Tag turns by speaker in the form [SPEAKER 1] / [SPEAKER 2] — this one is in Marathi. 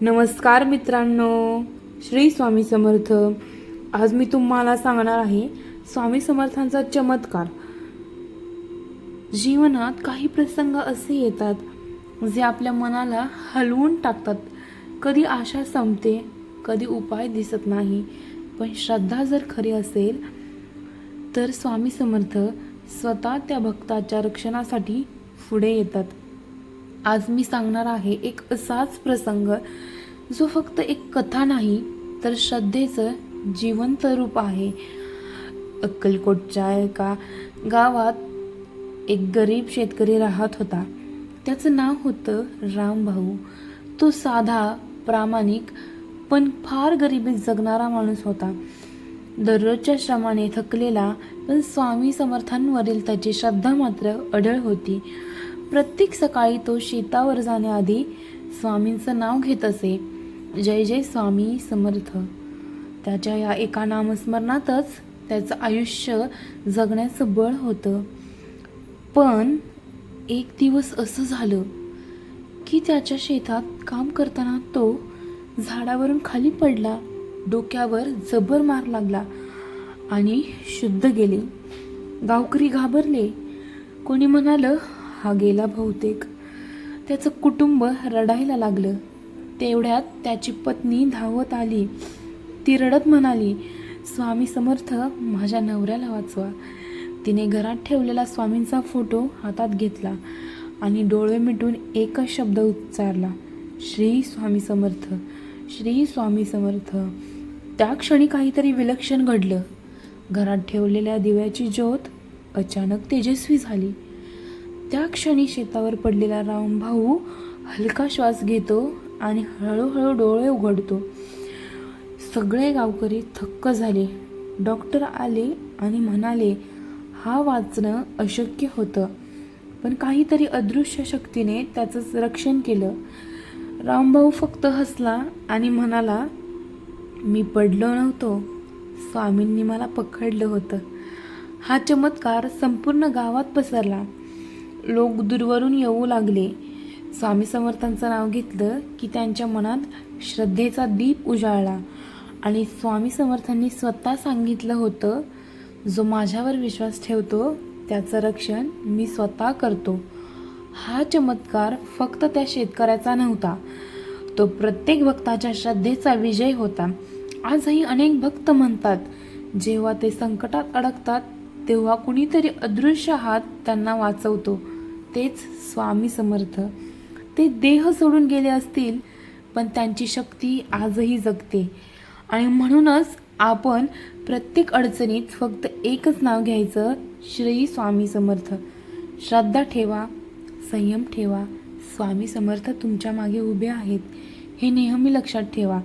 [SPEAKER 1] नमस्कार मित्रांनो श्री स्वामी समर्थ. आज मी तुम्हाला सांगणार आहे स्वामी समर्थांचा चमत्कार. जीवनात काही प्रसंग असे येतात जे आपल्या मनाला हलवून टाकतात. कधी आशा संपते कधी उपाय दिसत नाही. पण श्रद्धा जर खरी असेल तर स्वामी समर्थ स्वतः त्या भक्ताच्या रक्षणासाठी पुढे येतात. आज मी सांगणार आहे एक असाच प्रसंग जो फक्त एक कथा नाही तर श्रद्धेचं जिवंत रूप आहे. अक्कलकोटच्या एका गावात एक गरीब शेतकरी राहत होता. त्याचं नाव होतं रामभाऊ तो साधा प्रामाणिक पण फार गरिबीत जगणारा माणूस होता. दररोजच्या श्रमाने थकलेला पण स्वामी समर्थांवरील त्याची श्रद्धा मात्र अढळ होती. प्रत्येक सकाळी तो शेतावर जाण्याआधी स्वामींचं नाव घेत असे. जय जय स्वामी समर्थ. त्याच्या या एका नामस्मरणातच त्याचं आयुष्य जगण्याचं बळ होतं. पण एक दिवस असं झालं की त्याच्या शेतात काम करताना तो झाडावरून खाली पडला डोक्यावर जबर मार लागला आणि शुद्ध गेले. गावकरी घाबरले. कोणी म्हणालं हा गेला बहुतेक. त्याचं कुटुंब रडायला लागलं. तेवढ्यात त्याची पत्नी धावत आली. ती रडत म्हणाली स्वामी समर्थ माझ्या नवऱ्याला वाचवा. तिने घरात ठेवलेला स्वामींचा फोटो हातात घेतला आणि डोळे मिटून एकच शब्द उच्चारला श्री स्वामी समर्थ श्री स्वामी समर्थ. त्या क्षणी काहीतरी विलक्षण घडलं. घरात ठेवलेल्या दिव्याची ज्योत अचानक तेजस्वी झाली. त्या क्षणी शेतावर पडलेला रामभाऊ हलका श्वास घेतो आणि हळूहळू डोळे उघडतो. सगळे गावकरी थक्क झाले. डॉक्टर आले आणि म्हणाले हा वाचणं अशक्य होतं. पण काहीतरी अदृश्य शक्तीने त्याचं रक्षण केलं. रामभाऊ फक्त हसला आणि म्हणाला मी पडलो नव्हतो. स्वामींनी मला पकडलं होतं. हा चमत्कार संपूर्ण गावात पसरला. लोक दूरवरून येऊ लागले. स्वामी समर्थांचं नाव घेतलं की त्यांच्या मनात श्रद्धेचा दीप उजाळला आणि स्वामी समर्थांनी स्वतः सांगितलं होतं जो माझ्यावर विश्वास ठेवतो त्याचं रक्षण मी स्वतः करतो. हा चमत्कार फक्त त्या शेतकऱ्याचा नव्हता. तो प्रत्येक भक्ताच्या श्रद्धेचा विजय होता. आजही अनेक भक्त म्हणतात जेव्हा ते संकटात अडकतात तेव्हा कुणीतरी अदृश्य हात त्यांना वाचवतो. तेच स्वामी समर्थ. ते देह सोडून गेले असतील पण त्यांची शक्ती आजही जगते. आणि म्हणूनच आपण प्रत्येक अडचणीत फक्त एकच नाव घ्यायचं श्री स्वामी समर्थ. श्रद्धा ठेवा संयम ठेवा स्वामी समर्थ तुमच्या मागे उभे आहेत. हे नेहमी लक्षात ठेवा.